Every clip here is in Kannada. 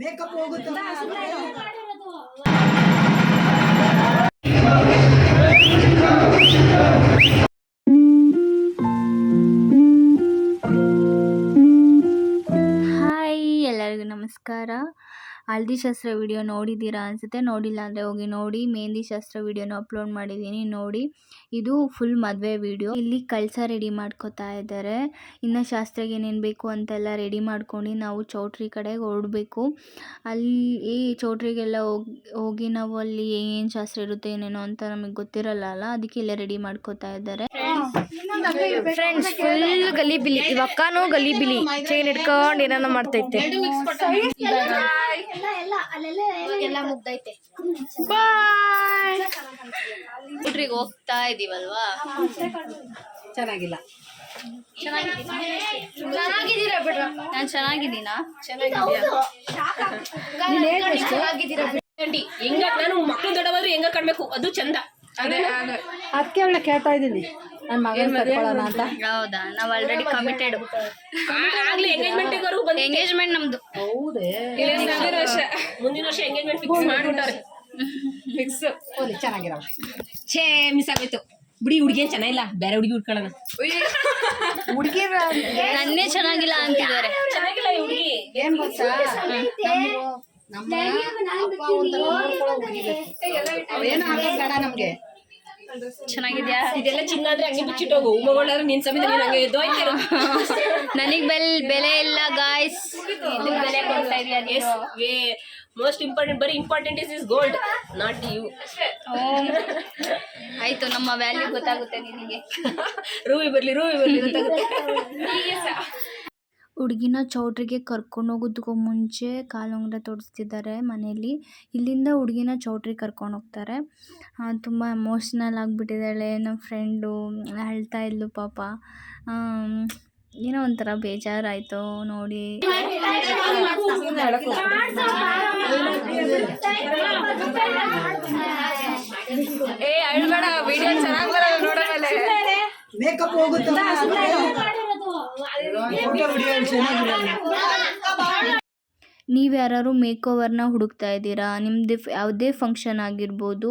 ಮೇಕಪ್ ಹೋಗುತ್ತೆ ಹಾಯ್ ಎಲ್ಲರಿಗೂ ನಮಸ್ಕಾರ. ಹಲ್ದಿ ಶಾಸ್ತ್ರ ವಿಡಿಯೋ ನೋಡಿದ್ದೀರಾ ಅನಿಸುತ್ತೆ. ನೋಡಿಲ್ಲ ಅಂದರೆ ಹೋಗಿ ನೋಡಿ. ಮೆಹಂದಿ ಶಾಸ್ತ್ರ ವಿಡಿಯೋನ ಅಪ್ಲೋಡ್ ಮಾಡಿದ್ದೀನಿ. ನೋಡಿ. ಇದು ಫುಲ್ ಮದುವೆ ವಿಡಿಯೋ. ಇಲ್ಲಿ ಕಳಸ ರೆಡಿ ಮಾಡ್ಕೋತಾ ಇದ್ದಾರೆ. ಇನ್ನು ಶಾಸ್ತ್ರಕ್ಕೆ ಏನೇನು ಬೇಕು ಅಂತೆಲ್ಲ ರೆಡಿ ಮಾಡ್ಕೊಂಡು ನಾವು ಚೌಟ್ರಿ ಕಡೆ ಹೊರಡಬೇಕು. ಅಲ್ಲಿ ಈ ಚೌಟ್ರಿಗೆಲ್ಲ ಹೋಗಿ ಹೋಗಿ ನಾವು ಅಲ್ಲಿ ಏನೇನು ಶಾಸ್ತ್ರ ಇರುತ್ತೆ ಏನೇನೋ ಅಂತ ನಮಗೆ ಗೊತ್ತಿರಲ್ಲ ಅಲ್ಲ? ಅದಕ್ಕೆ ಇಲ್ಲೇ ರೆಡಿ ಮಾಡ್ಕೋತಾ ಇದ್ದಾರೆ. ಫ್ರೆಂಡ್ಸ್ ಫುಲ್ ಗಲಿಬಿಲಿ. ಇವಕ್ಕನೂ ಗಲಿಬಿಲಿ. ಚೈನ್ ಹಿಡ್ಕೊಂಡು ಏನಾನ ಮಾಡ್ತೈತೆ. ಎಲ್ಲ ಮುಗ್ದೈತೆ. ಊಟ್ರಿಗೆ ಹೋಗ್ತಾ ಇದೀವಲ್ವಾ? ಚೆನ್ನಾಗಿಲ್ಲ. ಚೆನ್ನಾಗಿದ್ದೀರಾ ಬಿಡ್ರ? ನಾನು ಚೆನ್ನಾಗಿದ್ದೀನಾ? ಹೆಂಗ ನಾನು ಮಕ್ಳು ದೊಡ್ಡವಾದ್ರು ಹೆಂಗ ಕಾಣ್ಬೇಕು? ಅದು ಚಂದ. ಅದಕ್ಕೆ ಅವಳ ಕೇಳ್ತಾ ಇದ್ದೀನಿ. ನನ್ನ ಮಗನ ಕರ್ಕೊಳ್ಳೋಣ ಅಂತ. ಹೌದಾ? ನಾವು ಆಲ್ರೆಡಿ ಕಮಿಟೆಡ್ ಆಗ್ಲಿ ಎಂಗೇಜ್ಮೆಂಟ್ ವರೆಗೂ ಬಂದು ಎಂಗೇಜ್ಮೆಂಟ್ ನಮ್ದು. ಹೌದೇ. ಮುಂದಿನ ವರ್ಷ. ಮುಂದಿನ ವರ್ಷ ಎಂಗೇಜ್ಮೆಂಟ್ ಫಿಕ್ಸ್ ಮಾಡ್ಬಿಟ್ಟಾರೆ ಫಿಕ್ಸ್ ಓಲಿ ಚೆನ್ನಾಗಿರವ ಛೇ ಮಿಸ್ ಆಗೋಯ್ತು. ಬಿಡಿ ಹುಡುಗಿ ಏನ್ ಚೆನ್ನಾಗಿಲ್ಲ. ಬೇರೆ ಹುಡುಗಿ ಹುಡ್ಕೊಳ್ಳೋಣ ಹುಡುಗಿ ನನ್ನೇ ಚೆನ್ನಾಗಿಲ್ಲ ಅಂತಿದ್ದಾರೆ. ಚೆನ್ನಾಗಿಲ್ಲ ಈ ಹುಡುಗಿ? ಏನ್ ಗೊತ್ತಾ? ನಮ್ಮ ಅಪ್ಪ ಒಂಥರ ನೋಡ್ಕೊಳ್ಳೋ ಹುಡುಗಿ. ಬೇಕು. ಅವೇನು ಆಗೋದ್ ಬೇಡ ನಮ್ಗೆ. ಚೆನ್ನಾಗಿದ್ಯಾ? ಇದೆಲ್ಲ ಚಿನ್ನ ಅಂದ್ರೆ ಹಂಗೆ ಬಿಚ್ಚಿಟ್ಟೋಗು ಮಗಳಾದ್ರೆ ನಿನ್ ಸಮೇತ ನೀನ್ ಹಂಗೆ ಎದ್ದೋಯ್ತಿರು ನನಗ್ ಬೆಲ್ ಬೆಲೆ ಇಲ್ಲ ಗಾಯ್ಸ್ ಇದು ಬೆಲೆ ಕೊಡ್ತಾ ಇದೀಯ ಎಸ್ ವೇ. ಮೋಸ್ಟ್ ಇಂಪಾರ್ಟೆಂಟ್ ಬರೀ important is is gold not you ಆಯ್ತು ನಮ್ಮ ವ್ಯಾಲ್ಯೂ ಗೊತ್ತಾಗುತ್ತೆ ನಿನಗೆ. ರೂವಿ ಬರ್ಲಿ ರೂವಿ ಬರ್ಲಿ ಗೊತ್ತಾಗುತ್ತೆ. ಹುಡುಗಿನ ಚೌಟ್ರಿಗೆ ಕರ್ಕೊಂಡು ಹೋಗೋದಕ್ಕೂ ಮುಂಚೆ ಕಾಲುಂಗುರ ತೊಡಿಸ್ತಿದ್ದಾರೆ ಮನೆಯಲ್ಲಿ ಇಲ್ಲಿಂದ ಹುಡುಗಿನ ಚೌಟ್ರಿಗೆ ಕರ್ಕೊಂಡು ಹೋಗ್ತಾರೆ ತುಂಬ ಎಮೋಷ್ನಲ್ ಆಗಿಬಿಟ್ಟಿದ್ದಾಳೆ. ನಮ್ಮ ಫ್ರೆಂಡು ಅಳ್ತಾ ಇದ್ಲು ಪಾಪ. ಏನೋ ಒಂಥರ ಬೇಜಾರಾಯಿತು ನೋಡಿ. ಏ ಅಳ್ಬೇಡ ವಿಡಿಯೋ ಚೆನ್ನಾಗಿ ಬರಲ್ಲ ನೋಡೋಣ ಮೇಕಪ್ ಹೋಗುತ್ತೆ ನೀವು ಯಾರು ಮೇಕ್ ಓವರ್ನ ಹುಡುಕ್ತಾ ಇದ್ದೀರಾ? ನಿಮ್ಮದು ಯಾವುದೇ ಫಂಕ್ಷನ್ ಆಗಿರ್ಬೋದು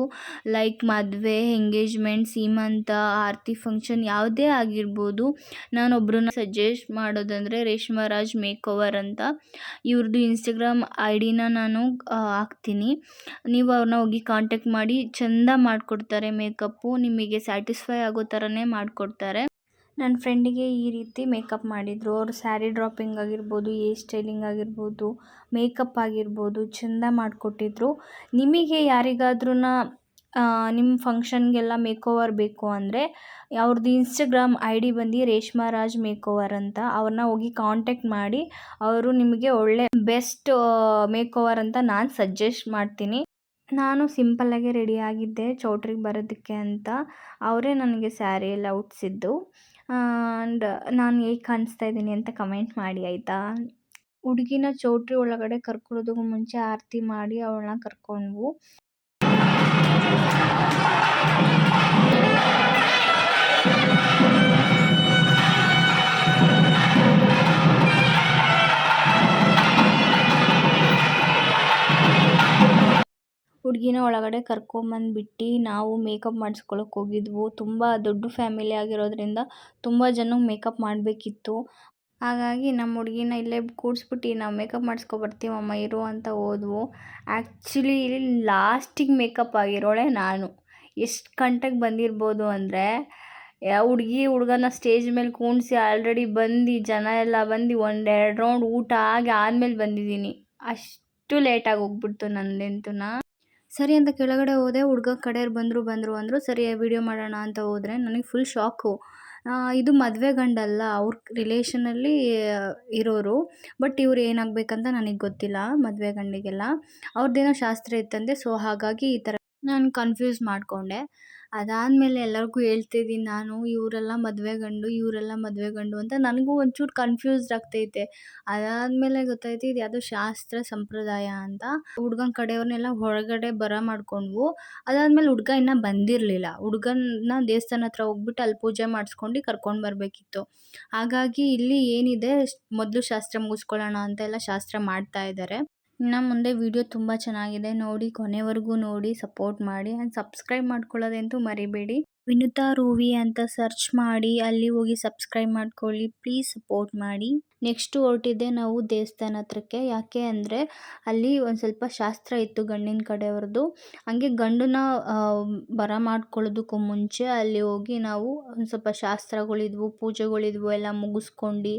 ಲೈಕ್ ಮದುವೆ ಎಂಗೇಜ್ಮೆಂಟ್ ಸೀಮಂತ, ಆರತಿ ಫಂಕ್ಷನ್ ಯಾವುದೇ ಆಗಿರ್ಬೋದು ನಾನೊಬ್ಬರನ್ನ ಸಜೆಸ್ಟ್ ಮಾಡೋದಂದರೆ ರೇಷ್ಮರಾಜ್ ಮೇಕ್ ಓವರ್ ಅಂತ. ಇವ್ರದ್ದು ಇನ್ಸ್ಟಾಗ್ರಾಮ್ ಐ ಡಿನ ನಾನು ಹಾಕ್ತೀನಿ. ನೀವು ಅವ್ರನ್ನ ಹೋಗಿ ಕಾಂಟ್ಯಾಕ್ಟ್ ಮಾಡಿ, ಚೆಂದ ಮಾಡಿಕೊಡ್ತಾರೆ ಮೇಕಪ್ಪು ನಿಮಗೆ ಸ್ಯಾಟಿಸ್ಫೈ ಆಗೋ ಥರನೇ ಮಾಡಿಕೊಡ್ತಾರೆ. ನನ್ನ ಫ್ರೆಂಡಿಗೆ ಈ ರೀತಿ ಮೇಕಪ್ ಮಾಡಿದರು. ಅವರು ಸ್ಯಾರಿ ಡ್ರಾಪಿಂಗ್ ಆಗಿರ್ಬೋದು ಏರ್ ಸ್ಟೈಲಿಂಗ್ ಆಗಿರ್ಬೋದು, ಮೇಕಪ್ ಆಗಿರ್ಬೋದು, ಚೆಂದ ಮಾಡಿಕೊಟ್ಟಿದ್ರು. ನಿಮಗೆ ಯಾರಿಗಾದ್ರೂ ನಿಮ್ಮ ಫಂಕ್ಷನ್ಗೆಲ್ಲ ಮೇಕೋವರ್ ಬೇಕು ಅಂದರೆ, ಅವ್ರದ್ದು ಇನ್ಸ್ಟಾಗ್ರಾಮ್ ಐ ಡಿ ಬಂದು ರೇಷ್ಮಾ ರಾಜ್ ಮೇಕೋವರ್ ಅಂತ. ಅವ್ರನ್ನ ಹೋಗಿ ಕಾಂಟ್ಯಾಕ್ಟ್ ಮಾಡಿ, ಅವರು ನಿಮಗೆ ಒಳ್ಳೆ ಬೆಸ್ಟ್ ಮೇಕೋವರ್ ಅಂತ ನಾನು ಸಜೆಸ್ಟ್ ಮಾಡ್ತೀನಿ. ನಾನು ಸಿಂಪಲ್ಲಾಗೆ ರೆಡಿ ಆಗಿದ್ದೆ, ಚೌಟ್ರಿಗೆ ಬರೋದಕ್ಕೆ ಅಂತ. ಅವರೇ ನನಗೆ ಸ್ಯಾರಿ ಎಲ್ಲ ಆ್ಯಂಡ್ ನಾನು ಹೇಗೆ ಕಾಣಿಸ್ತಾ ಇದ್ದೀನಿ ಅಂತ ಕಮೆಂಟ್ ಮಾಡಿ, ಆಯಿತಾ? ಹುಡುಗಿನ ಚೌಟ್ರಿ ಒಳಗಡೆ ಕರ್ಕೊಳ್ಳೋದಕ್ಕೂ ಮುಂಚೆ ಆರತಿ ಮಾಡಿ ಅವಳನ್ನ ಕರ್ಕೊಂಡ್ವು. ಹುಡುಗಿನ ಒಳಗಡೆ ಕರ್ಕೊಂಬಂದ್ಬಿಟ್ಟು ನಾವು ಮೇಕಪ್ ಮಾಡಿಸ್ಕೊಳಕ್ಕೆ ಹೋಗಿದ್ವು. ತುಂಬ ದೊಡ್ಡ ಫ್ಯಾಮಿಲಿ ಆಗಿರೋದ್ರಿಂದ ತುಂಬ ಜನಕ್ಕೆ ಮೇಕಪ್ ಮಾಡಬೇಕಿತ್ತು. ಹಾಗಾಗಿ ನಮ್ಮ ಹುಡುಗಿನ ಇಲ್ಲೇ ಕೂರಿಸ್ಬಿಟ್ಟು ನಾವು ಮೇಕಪ್ ಮಾಡಿಸ್ಕೊ ಬರ್ತೀವಮ್ಮ ಇರು ಅಂತ ಹೋದ್ವು. ಆ್ಯಕ್ಚುಲಿ ಇಲ್ಲಿ ಲಾಸ್ಟಿಗೆ ಮೇಕಪ್ ಆಗಿರೋಳೆ ನಾನು. ಎಷ್ಟು ಗಂಟೆಗೆ ಬಂದಿರ್ಬೋದು ಅಂದರೆ ಹುಡುಗಿ ಹುಡುಗನ ಸ್ಟೇಜ್ ಮೇಲೆ ಕೂಣಿಸಿ ಆಲ್ರೆಡಿ ಬಂದು, ಜನ ಎಲ್ಲ ಬಂದು ಒಂದು ಎರಡು ರೌಂಡ್ ಊಟ ಆಗಿ ಆದಮೇಲೆ ಬಂದಿದ್ದೀನಿ. ಅಷ್ಟು ಲೇಟಾಗಿ ಹೋಗ್ಬಿಡ್ತು ನಂದಂತೂ ಸರಿ ಅಂತ ಕೆಳಗಡೆ ಹೋದೆ, ಹುಡುಗ ಕಡೆಯವ್ರು ಬಂದರು ಬಂದರು ಅಂದರು, ಸರಿ ವಿಡಿಯೋ ಮಾಡೋಣ ಅಂತ ಹೋದರೆ ನನಗೆ ಫುಲ್ ಶಾಕು ಇದು ಮದುವೆ ಗಂಡಲ್ಲ, ಅವ್ರ ರಿಲೇಷನಲ್ಲಿ ಇರೋರು. ಬಟ್ ಇವ್ರು ಏನಾಗಬೇಕಂತ ನನಗೆ ಗೊತ್ತಿಲ್ಲ, ಮದುವೆ ಗಂಡಿಗೆಲ್ಲ. ಅವ್ರದ್ದೇನೋ ಶಾಸ್ತ್ರ ಇತ್ತಂತೆ ಸೊ ಹಾಗಾಗಿ ಈ ಥರ ನಾನು ಕನ್ಫ್ಯೂಸ್ ಮಾಡಿಕೊಂಡೆ. ಅದಾದಮೇಲೆ ಎಲ್ಲರಿಗೂ ಹೇಳ್ತಿದ್ದೀನಿ ನಾನು, ಇವರೆಲ್ಲ ಮದುವೆ ಗಂಡು, ಇವರೆಲ್ಲ ಮದುವೆ ಗಂಡು ಅಂತ ನನಗೂ ಒಂಚೂರು ಕನ್ಫ್ಯೂಸ್ಡ್ ಆಗ್ತೈತೆ. ಅದಾದಮೇಲೆ ಗೊತ್ತಾಯ್ತು ಇದು ಯಾವುದೋ ಶಾಸ್ತ್ರ ಸಂಪ್ರದಾಯ ಅಂತ. ಹುಡ್ಗನ ಕಡೆಯವ್ರನ್ನೆಲ್ಲ ಹೊರಗಡೆ ಬರ ಮಾಡ್ಕೊಂಡ್ವು. ಅದಾದಮೇಲೆ ಹುಡ್ಗ ಇನ್ನೂ ಬಂದಿರಲಿಲ್ಲ. ಹುಡ್ಗನ್ನ ದೇವಸ್ಥಾನ ಹತ್ರ ಹೋಗ್ಬಿಟ್ಟು ಅಲ್ಲಿ ಪೂಜೆ ಮಾಡಿಸ್ಕೊಂಡು ಕರ್ಕೊಂಡು ಬರಬೇಕಿತ್ತು. ಹಾಗಾಗಿ ಇಲ್ಲಿ ಏನಿದೆ ಮೊದಲು ಶಾಸ್ತ್ರ ಮುಗಿಸ್ಕೊಳ್ಳೋಣ ಅಂತ ಎಲ್ಲ ಶಾಸ್ತ್ರ ಮಾಡ್ತಾ ಇದ್ದಾರೆ ಇನ್ನು ಮುಂದೆ ವಿಡಿಯೋ ತುಂಬ ಚೆನ್ನಾಗಿದೆ. ನೋಡಿ, ಕೊನೆವರೆಗೂ ನೋಡಿ ಸಪೋರ್ಟ್ ಮಾಡಿ ಆ್ಯಂಡ್ ಸಬ್ಸ್ಕ್ರೈಬ್ ಮಾಡ್ಕೊಳ್ಳೋದಂತೂ ಮರಿಬೇಡಿ. ವಿನುತಾ ರೂವಿ ಅಂತ ಸರ್ಚ್ ಮಾಡಿ, ಅಲ್ಲಿ ಹೋಗಿ ಸಬ್ಸ್ಕ್ರೈಬ್ ಮಾಡ್ಕೊಳ್ಳಿ. ಪ್ಲೀಸ್ ಸಪೋರ್ಟ್ ಮಾಡಿ. ನೆಕ್ಸ್ಟ್ ಹೊರಟಿದ್ದೆ ನಾವು ದೇವಸ್ಥಾನ ಹತ್ರಕ್ಕೆ. ಯಾಕೆ ಅಂದರೆ, ಅಲ್ಲಿ ಒಂದು ಸ್ವಲ್ಪ ಶಾಸ್ತ್ರ ಇತ್ತು ಗಂಡಿನ ಕಡೆಯವ್ರದ್ದು. ಹಂಗೆ ಗಂಡನ್ನ ಬರ ಮಾಡ್ಕೊಳ್ಳೋದಕ್ಕೂ ಮುಂಚೆ ಅಲ್ಲಿ ಹೋಗಿ ನಾವು ಒಂದು ಸ್ವಲ್ಪ ಶಾಸ್ತ್ರಗಳಿದ್ವು, ಪೂಜೆಗಳಿದ್ವು, ಎಲ್ಲ ಮುಗಿಸ್ಕೊಂಡು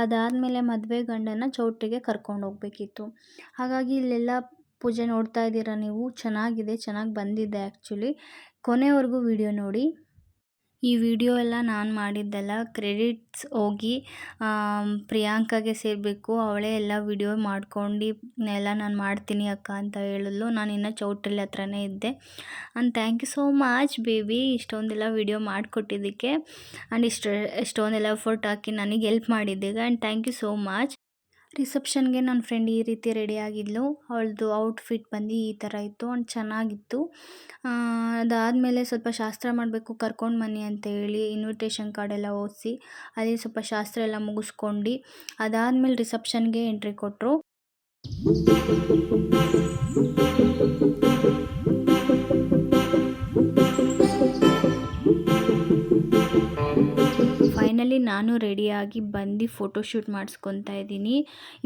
ಅದಾದಮೇಲೆ ಮದುವೆ ಗಂಡನ ಚೌಟ್ರಿಗೆ ಕರ್ಕೊಂಡು ಹೋಗ್ಬೇಕಿತ್ತು. ಹಾಗಾಗಿ ಇಲ್ಲೆಲ್ಲ ಪೂಜೆ ನೋಡ್ತಾ ಇದ್ದೀರಾ ನೀವು? ಚೆನ್ನಾಗಿದೆ, ಚೆನ್ನಾಗಿ ಬಂದಿದೆ ಆ್ಯಕ್ಚುಲಿ ಕೊನೆವರೆಗೂ ವಿಡಿಯೋ ನೋಡಿ. ಈ ವಿಡಿಯೋ ಎಲ್ಲ ನಾನು ಮಾಡಿದ್ದಲ್ಲ ಕ್ರೆಡಿಟ್ಸ್ ಹೋಗಿ ಪ್ರಿಯಾಂಕಾಗೆ ಸೇರಬೇಕು. ಅವಳೇ ಎಲ್ಲ ವಿಡಿಯೋ ಮಾಡ್ಕೊಂಡು, ಎಲ್ಲ ನಾನು ಮಾಡ್ತೀನಿ ಅಕ್ಕ ಅಂತ ಹೇಳಿದ್ಲು ನಾನು ಇನ್ನೂ ಚೌಟ್ರಲ್ಲಿ ಹತ್ರನೇ ಇದ್ದೆ. And thank you so much baby ಇಷ್ಟೊಂದೆಲ್ಲ ವಿಡಿಯೋ ಮಾಡಿಕೊಟ್ಟಿದ್ದಕ್ಕೆ. ಆ್ಯಂಡ್ ಇಷ್ಟು, ಇಷ್ಟೊಂದೆಲ್ಲ ಎಫರ್ಟ್ ಹಾಕಿ ನನಗೆ help ಮಾಡಿದ್ದೀಗ. And thank you so much ರಿಸೆಪ್ಷನ್ಗೆ ನನ್ನ ಫ್ರೆಂಡ್ ಈ ರೀತಿ ರೆಡಿ ಆಗಿದ್ಲು. ಅವಳದು ಔಟ್ಫಿಟ್ ಬಂದು ಈ ಥರ ಇತ್ತು. ಅಂಡ್ ಚೆನ್ನಾಗಿತ್ತು. ಅದಾದಮೇಲೆ ಸ್ವಲ್ಪ ಶಾಸ್ತ್ರ ಮಾಡಬೇಕು, ಕರ್ಕೊಂಡು ಬನ್ನಿ ಅಂತ ಹೇಳಿ ಇನ್ವಿಟೇಷನ್ ಕಾರ್ಡ್ ಎಲ್ಲ ಓದಿಸಿ, ಅಲ್ಲಿ ಸ್ವಲ್ಪ ಶಾಸ್ತ್ರ ಎಲ್ಲ ಮುಗಿಸ್ಕೊಂಡು ಅದಾದಮೇಲೆ ರಿಸೆಪ್ಷನ್ಗೆ ಎಂಟ್ರಿ ಕೊಟ್ಟರು ನಾನು ರೆಡಿಯಾಗಿ ಬಂದು ಫೋಟೋಶೂಟ್ ಮಾಡಿಸ್ಕೊತಾ ಇದ್ದೀನಿ.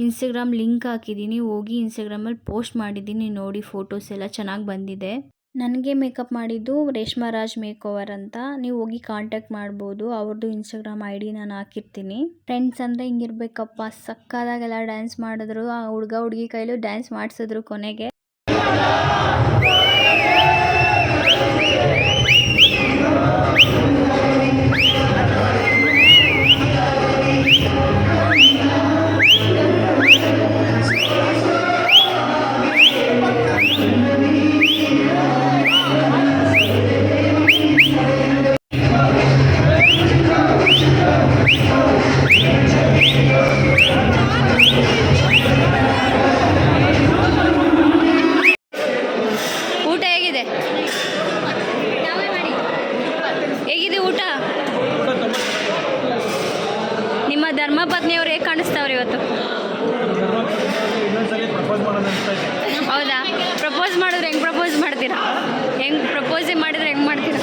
ಇನ್ಸ್ಟಾಗ್ರಾಮ್ ಲಿಂಕ್ ಹಾಕಿದ್ದೀನಿ. ಹೋಗಿ ಇನ್ಸ್ಟಾಗ್ರಾಮಲ್ಲಿ ಪೋಸ್ಟ್ ಮಾಡಿದ್ದೀನಿ. ನೋಡಿ ಫೋಟೋಸ್ ಎಲ್ಲ ಚೆನ್ನಾಗಿ ಬಂದಿದೆ. ನನಗೆ ಮೇಕಪ್ ಮಾಡಿದ್ದು ರೇಷ್ಮಾ ರಾಜ್ ಮೇಕ್ ಓವರ್ ಅಂತ. ನೀವು ಹೋಗಿ ಕಾಂಟ್ಯಾಕ್ಟ್ ಮಾಡ್ಬೋದು. ಅವ್ರದ್ದು ಇನ್ಸ್ಟಾಗ್ರಾಮ್ ಐ ಡಿ ನಾನು ಹಾಕಿರ್ತೀನಿ. ಫ್ರೆಂಡ್ಸ್ ಅಂದರೆ ಹಿಂಗಿರ್ಬೇಕಪ್ಪ. ಸಕ್ಕದಾಗೆಲ್ಲ ಡ್ಯಾನ್ಸ್ ಮಾಡಿದ್ರು. ಆ ಹುಡುಗ ಹುಡುಗಿ ಕೈಲೂ ಡ್ಯಾನ್ಸ್ ಮಾಡಿಸಿದ್ರು ಕೊನೆಗೆ. ಧರ್ಮಪತ್ನಿಯವ್ರು ಹೇಗೆ ಕಾಣಿಸ್ತಾವ್ರಿ ಇವತ್ತು. ಹೌದಾ? ಪ್ರಪೋಸ್ ಮಾಡಿದ್ರೆ ಹೆಂಗೆ ಪ್ರಪೋಸ್ ಮಾಡ್ತೀರಾ? ಹೆಂಗೆ ಪ್ರಪೋಸೇ ಮಾಡಿದ್ರೆ ಹೆಂಗೆ ಮಾಡ್ತೀರಾ?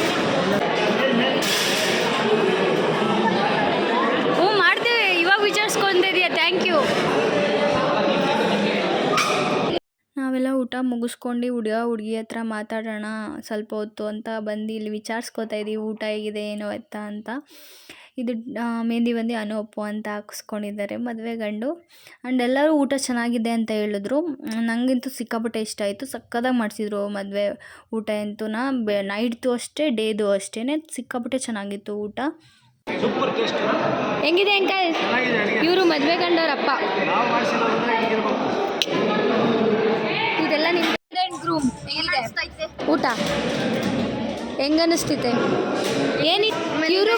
ಹ್ಞೂ, ಮಾಡ್ತೀವಿ. ಇವಾಗ ವಿಚಾರಿಸ್ಕೊಂತಿದೀಯ ಥ್ಯಾಂಕ್ ಯು ನಾವೆಲ್ಲ ಊಟ ಮುಗಿಸ್ಕೊಂಡು ಹುಡುಗ ಹುಡುಗಿ ಹತ್ರ ಮಾತಾಡೋಣ. ಸ್ವಲ್ಪ ಹೊತ್ತು ಅಂತ ಬಂದು ಇಲ್ಲಿ ವಿಚಾರಿಸ್ಕೊತಾ ಇದ್ದೀವಿ ಊಟ ಹೇಗಿದೆ, ಏನು ಎತ್ತ ಅಂತ. ಇದು ಮೆಹಂದಿ ಬಂದು ಅನೋಪು ಅಂತ ಹಾಕಿಸ್ಕೊಂಡಿದ್ದಾರೆ ಮದುವೆ ಗಂಡು. ಆ್ಯಂಡ್ ಎಲ್ಲರೂ ಊಟ ಚೆನ್ನಾಗಿದೆ ಅಂತ ಹೇಳಿದ್ರು. ನನಗಂತೂ ಸಿಕ್ಕಾಪಟ್ಟೆ ಇಷ್ಟ ಆಯಿತು. ಸಕ್ಕದಾಗಿ ಮಾಡಿಸಿದ್ರು ಮದುವೆ ಊಟ ಅಂತೂ. ನಾ ಬೆ ನೈಟ್ದು ಅಷ್ಟೇ ಡೇದು ಅಷ್ಟೇ. ಸಿಕ್ಕಾಪಟ್ಟೆ ಚೆನ್ನಾಗಿತ್ತು ಊಟ. ಹೆಂಗಿದೆ ಅಂಕಲ್? ಚೆನ್ನಾಗಿದೆ ಇವರು ಮದುವೆ ಗಂಡವ್ರಪ್ಪ ಇದೆಲ್ಲ ನಿಮ್ಮ ಗ್ರೂಮ್ ಊಟ? ಹೆಂಗ ಅನಿಸ್ತೈತೆ ಏನಿ ಇವರು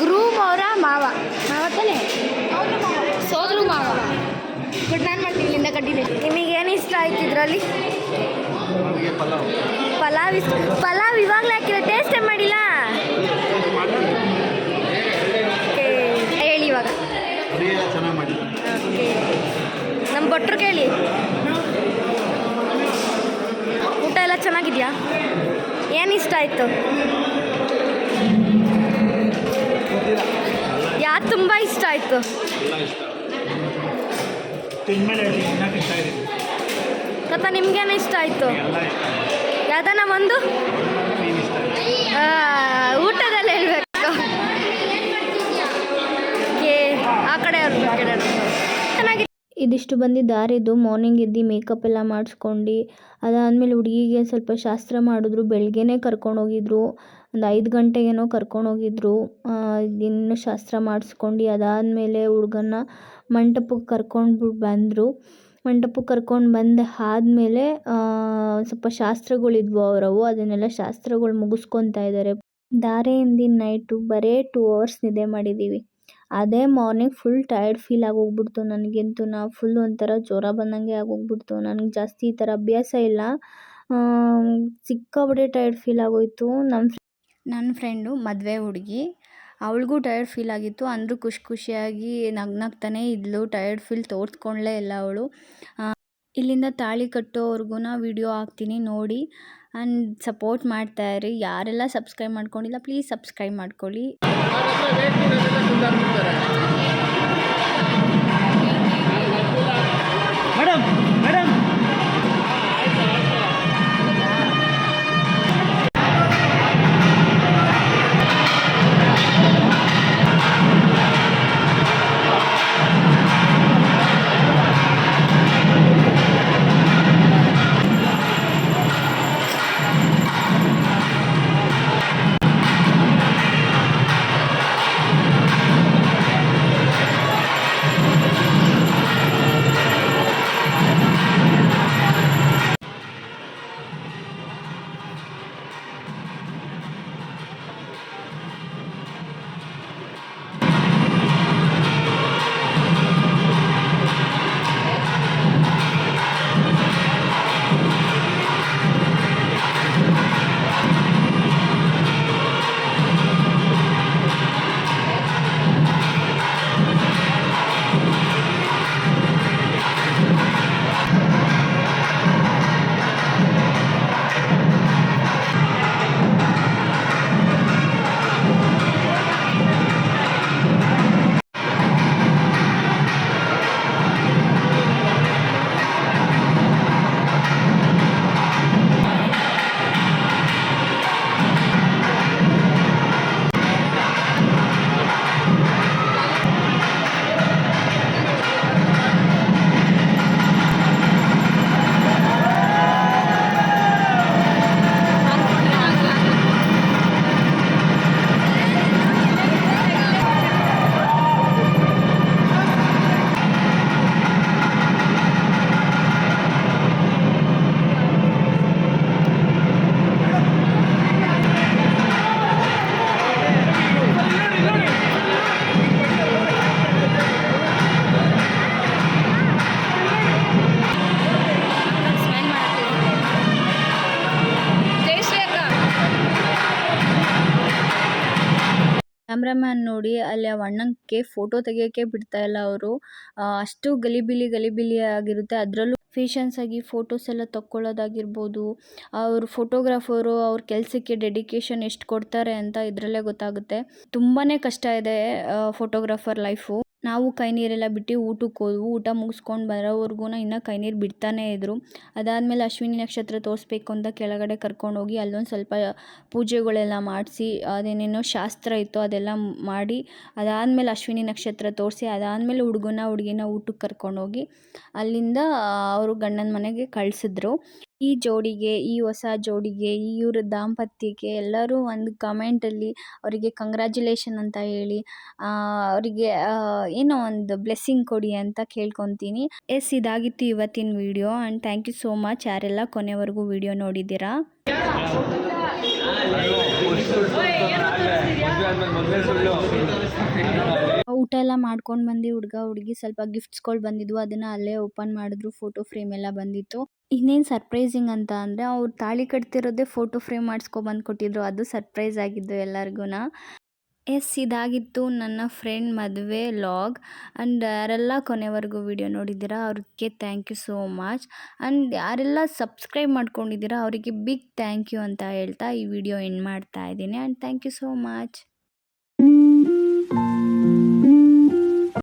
ಗ್ರೂಮ್ ಅವರ ಮಾವ. ಮಾವ ತಾನೆ? ಸೋದರು ಮಾವ. ಬಟ್ ನಾನು ಮಾಡ್ತೀನಿ ಇಲ್ಲಿಂದ ಕಡ್ಡಿದೆ ನಿಮಗೆ ಏನು ಇಷ್ಟ ಆಯ್ತು ಇದರಲ್ಲಿ? ಪಲಾವ್. ಪಲಾವ್ ಇಷ್ಟ ಪಲಾವ್ ಇವಾಗಲೇ ಹಾಕಿರೋ ಟೇಸ್ಟೇ ಮಾಡಿಲ್ಲ. ಹೇಳಿ ಇವಾಗ. ನಮ್ಮ ಭಟ್ರು ಕೇಳಿ. ಊಟ ಎಲ್ಲ ಚೆನ್ನಾಗಿದೆಯಾ? ಏನು ಇಷ್ಟ ಆಯಿತು? ಯಾ ತುಂಬ ಇಷ್ಟ ಆಯಿತು? ಕಥ ನಿಮ್ಗೇನು ಇಷ್ಟ ಆಯಿತು? ಯಾವ್ದಾನ ಒಂದು ನೀನು ಇಷ್ಟ ಆ, ಊಟದಲ್ಲಿ ಹೇಳ್ಬೇಕು ಏ, ಆ ಕಡೆ ಅವ್ರು ಚೆನ್ನಾಗಿ ಇದಿಷ್ಟು ಬಂದು ದಾರಿದು ಮಾರ್ನಿಂಗ್ ಇದ್ದು ಮೇಕಪ್ ಎಲ್ಲ ಮಾಡಿಸ್ಕೊಂಡು, ಅದಾದಮೇಲೆ ಹುಡುಗಿಗೆ ಸ್ವಲ್ಪ ಶಾಸ್ತ್ರ ಮಾಡಿದ್ರು ಬೆಳಗ್ಗೆನೇ ಕರ್ಕೊಂಡೋಗಿದ್ರು, ಒಂದು ಐದು ಗಂಟೆಗೇನೋ ಕರ್ಕೊಂಡೋಗಿದ್ರು ಇನ್ನು ಶಾಸ್ತ್ರ ಮಾಡಿಸ್ಕೊಂಡು, ಅದಾದಮೇಲೆ ಹುಡುಗನ ಮಂಟಪಕ್ಕೆ ಕರ್ಕೊಂಡು ಬಂದರು. ಮಂಟಪಕ್ಕೆ ಕರ್ಕೊಂಡು ಬಂದು ಆದಮೇಲೆ ಸ್ವಲ್ಪ ಶಾಸ್ತ್ರಗಳಿದ್ವು ಅವರವು, ಅದನ್ನೆಲ್ಲ ಶಾಸ್ತ್ರಗಳು ಮುಗಿಸ್ಕೊತಾ ಇದ್ದಾರೆ ದಾರೆಯಿಂದ ನೈಟು ಬರೀ ಟೂ ಅವರ್ಸ್ ನಿದ್ದೆ ಮಾಡಿದ್ದೀವಿ ಅದೇ ಮಾರ್ನಿಂಗ್ ಫುಲ್ ಟಯರ್ಡ್ ಫೀಲ್ ಆಗೋಗ್ಬಿಡ್ತು ನನಗಂತೂ. ನಾ ಫುಲ್ ಒಂಥರ ಜ್ವರ ಬಂದಂಗೆ ಆಗೋಗ್ಬಿಡ್ತು. ನನಗೆ ಜಾಸ್ತಿ ಈ ಥರ ಅಭ್ಯಾಸ ಇಲ್ಲ. ಸಿಕ್ಕಾಪಟ್ಟೆ ಟಯರ್ಡ್ ಫೀಲ್ ಆಗೋಯಿತು. ನಮ್ಮ ನನ್ನ ಫ್ರೆಂಡು ಮದುವೆ ಹುಡುಗಿ, ಅವಳಿಗೂ ಟಯರ್ಡ್ ಫೀಲ್ ಆಗಿತ್ತು. ಅಂದರೂ ಖುಷಿ ಖುಷಿಯಾಗಿ ನಗ್ನಗ್ತಾನೆ ಇದ್ಲು. ಟಯರ್ಡ್ ಫೀಲ್ ತೋರಿಸ್ಕೊಂಡ್ಲೇ ಇಲ್ಲ ಅವಳು. ಇಲ್ಲಿಂದ ತಾಳಿ ಕಟ್ಟೋವರೆಗೂ ವಿಡಿಯೋ ಹಾಕ್ತೀನಿ, ನೋಡಿ. ಆ್ಯಂಡ್ ಸಪೋರ್ಟ್ ಮಾಡ್ತಾ ಇರಿ. ಯಾರೆಲ್ಲ ಸಬ್ಸ್ಕ್ರೈಬ್ ಮಾಡ್ಕೊಂಡಿಲ್ಲ, ಪ್ಲೀಸ್ ಸಬ್ಸ್ಕ್ರೈಬ್ ಮಾಡ್ಕೊಳ್ಳಿ. ಮೇಡಮ್ ಕ್ಯಾಮ್ರಾಮ್ಯಾನ್ ನೋಡಿ ಅಲ್ಲಿ ಆ ಅಣ್ಣಂಗೆ ಫೋಟೋ ತೆಗಿಯೋಕ್ಕೆ ಬಿಡ್ತಾ ಇಲ್ಲ ಅವರು. ಅಷ್ಟು ಗಲಿಬಿಲಿ ಗಲಿಬಿಲಿ ಆಗಿರುತ್ತೆ. ಅದರಲ್ಲೂ ಫೇಷನ್ಸ್ ಆಗಿ ಫೋಟೋಸ್ ಎಲ್ಲ ತಕ್ಕೊಳ್ಳೋದಾಗಿರ್ಬೋದು. ಅವ್ರ ಫೋಟೋಗ್ರಾಫರು ಅವ್ರ ಕೆಲಸಕ್ಕೆ ಡೆಡಿಕೇಶನ್ ಎಷ್ಟು ಕೊಡ್ತಾರೆ ಅಂತ ಇದರಲ್ಲೇ ಗೊತ್ತಾಗುತ್ತೆ. ತುಂಬಾ ಕಷ್ಟ ಇದೆ ಫೋಟೋಗ್ರಾಫರ್ ಲೈಫು ನಾವು ಕೈ ನೀರೆಲ್ಲ ಬಿಟ್ಟು ಊಟಕ್ಕೆ ಹೋದ್ವು. ಊಟ ಮುಗಿಸ್ಕೊಂಡು ಬರೋವರೆಗೂ ಇನ್ನೂ ಕೈ ನೀರು ಬಿಡ್ತಾನೇ ಇದ್ದರು ಅದಾದಮೇಲೆ ಅಶ್ವಿನಿ ನಕ್ಷತ್ರ ತೋರಿಸ್ಬೇಕು ಅಂತ ಕೆಳಗಡೆ ಕರ್ಕೊಂಡೋಗಿ ಅಲ್ಲೊಂದು ಸ್ವಲ್ಪ ಪೂಜೆಗಳೆಲ್ಲ ಮಾಡಿಸಿ, ಅದೇನೇನೋ ಶಾಸ್ತ್ರ ಇತ್ತು ಅದೆಲ್ಲ ಮಾಡಿ, ಅದಾದಮೇಲೆ ಅಶ್ವಿನಿ ನಕ್ಷತ್ರ ತೋರಿಸಿ, ಅದಾದಮೇಲೆ ಹುಡುಗನ ಹುಡುಗಿನ ಊಟಕ್ಕೆ ಕರ್ಕೊಂಡೋಗಿ ಅಲ್ಲಿಂದ ಅವರು ಗಂಡನ ಮನೆಗೆ ಕಳಿಸಿದ್ರು. ಈ ಜೋಡಿಗೆ, ಈ ಹೊಸ ಜೋಡಿಗೆ, ಈ ಇವ್ರ ದಾಂಪತ್ಯಕ್ಕೆ ಎಲ್ಲರೂ ಒಂದು ಕಮೆಂಟಲ್ಲಿ ಅವರಿಗೆ ಕಂಗ್ರ್ಯಾಚುಲೇಷನ್ ಅಂತ ಹೇಳಿ ಅವರಿಗೆ ಏನೋ ಒಂದು ಬ್ಲೆಸ್ಸಿಂಗ್ ಕೊಡಿ ಅಂತ ಕೇಳ್ಕೊತೀನಿ. ಎಸ್, ಇದಾಗಿತ್ತು ಇವತ್ತಿನ video and thank you so much ಯಾರೆಲ್ಲ ಕೊನೆವರೆಗೂ ವಿಡಿಯೋ ನೋಡಿದ್ದೀರಾ? ಊಟ ಎಲ್ಲ ಮಾಡ್ಕೊಂಡು ಬಂದು ಹುಡುಗ, ಹುಡುಗಿ ಸ್ವಲ್ಪ ಗಿಫ್ಟ್ಸ್ಗಳು ಬಂದಿದ್ವು, ಅದನ್ನು ಅಲ್ಲೇ ಓಪನ್ ಮಾಡಿದ್ರು ಫೋಟೋ ಫ್ರೇಮ್ ಎಲ್ಲ ಬಂದಿತ್ತು. ಇನ್ನೇನು ಸರ್ಪ್ರೈಸಿಂಗ್ ಅಂತ ಅಂದರೆ ಅವ್ರು ತಾಳಿ ಕಟ್ತಿರೋದೇ ಫೋಟೋ ಫ್ರೇಮ್ ಮಾಡಿಸ್ಕೊಬಂದು ಕೊಟ್ಟಿದ್ರು. ಅದು ಸರ್ಪ್ರೈಸ್ ಆಗಿದ್ದು ಎಲ್ಲರಿಗೂ ಎಸ್, ಇದಾಗಿತ್ತು ನನ್ನ ಫ್ರೆಂಡ್ ಮದುವೆ ಲಾಗ್ ಆ್ಯಂಡ್ ಯಾರೆಲ್ಲ ಕೊನೆವರೆಗೂ ವಿಡಿಯೋ ನೋಡಿದ್ದೀರಾ ಅವ್ರಿಗೆ thank you so much and ಯಾರೆಲ್ಲ ಸಬ್ಸ್ಕ್ರೈಬ್ ಮಾಡ್ಕೊಂಡಿದ್ದೀರಾ ಅವರಿಗೆ ಬಿಗ್ ಥ್ಯಾಂಕ್ ಯು ಅಂತ ಹೇಳ್ತಾ ಈ ವಿಡಿಯೋ ಎಂಡ್ ಮಾಡ್ತಾ ಇದ್ದೀನಿ. And thank you so much